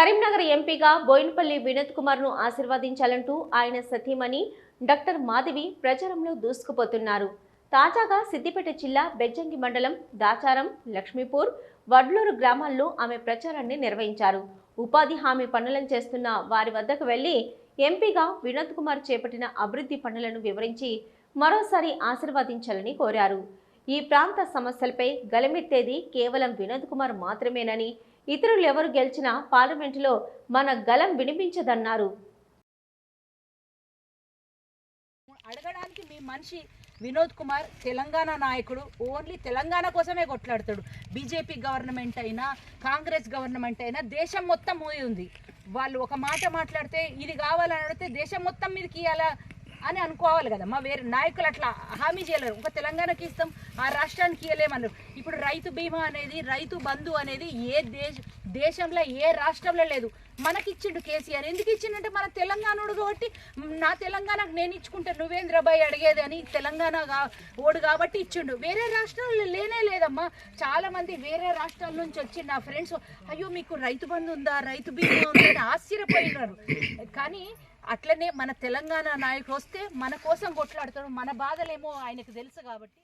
కరీంనగర్ ఎంపీగా బోయినపల్లి వినోద్ కుమార్ను ఆశీర్వదించాలంటూ ఆయన సతీమణి డాక్టర్ మాధవి ప్రచారంలో దూసుకుపోతున్నారు. తాజాగా సిద్దిపేట జిల్లా బెజ్జంగి మండలం దాచారం లక్ష్మీపూర్ వడ్లూరు గ్రామాల్లో ఆమె ప్రచారాన్ని నిర్వహించారు. ఉపాధి హామీ పనులను చేస్తున్న వారి వద్దకు వెళ్ళి ఎంపీగా వినోద్ కుమార్ చేపట్టిన అభివృద్ధి పనులను వివరించి మరోసారి ఆశీర్వదించాలని కోరారు. ఈ ప్రాంత సమస్యలపై గలమెత్తేది కేవలం వినోద్ కుమార్ మాత్రమేనని ఇతరులు ఎవరు గెలిచినా పార్లమెంటులో మన గలం వినిపించదన్నారు. అడగడానికి మీ మనిషి వినోద్ కుమార్ తెలంగాణ నాయకుడు. ఓన్లీ తెలంగాణ కోసమే కొట్లాడతాడు. బీజేపీ గవర్నమెంట్ అయినా కాంగ్రెస్ గవర్నమెంట్ అయినా దేశం మొత్తం మోయి ఉంది వాళ్ళు ఒక మాట మాట్లాడితే ఇది కావాలని అడిగితే దేశం మొత్తం మీదకి అలా అని అనుకోవాలి కదా మా వేరే నాయకులు అట్లా హామీ చేయలేరు. ఒక తెలంగాణకి ఇస్తాం ఆ రాష్ట్రానికి ఇవ్వలేమన్నారు ఇప్పుడు రైతు బీమా అనేది రైతు బంధు అనేది ఏ దేశ దేశంలో ఏ రాష్ట్రంలో లేదు. మనకిచ్చిండు కేసీఆర్. ఎందుకు ఇచ్చిండంటే మన తెలంగాణోడు కాబట్టి నా తెలంగాణకు నేను ఇచ్చుకుంటే నువ్వేంద్రబాయ్ అడిగేది అని తెలంగాణ ఓడు కాబట్టి ఇచ్చిండు. వేరే రాష్ట్రాల్లో లేనే లేదమ్మా. చాలా మంది వేరే రాష్ట్రాల నుంచి వచ్చి నా ఫ్రెండ్స్ అయ్యో మీకు రైతు బంధు ఉందా? రైతు బీమా ఉందా? అని ఆశ్చర్యపోయినారు. కానీ అట్లనే మన తెలంగాణ నాయకుడు వస్తే మన కోసం కొట్లాడతాడు మన బాధలేమో ఆయనకు తెలుసు కాబట్టి.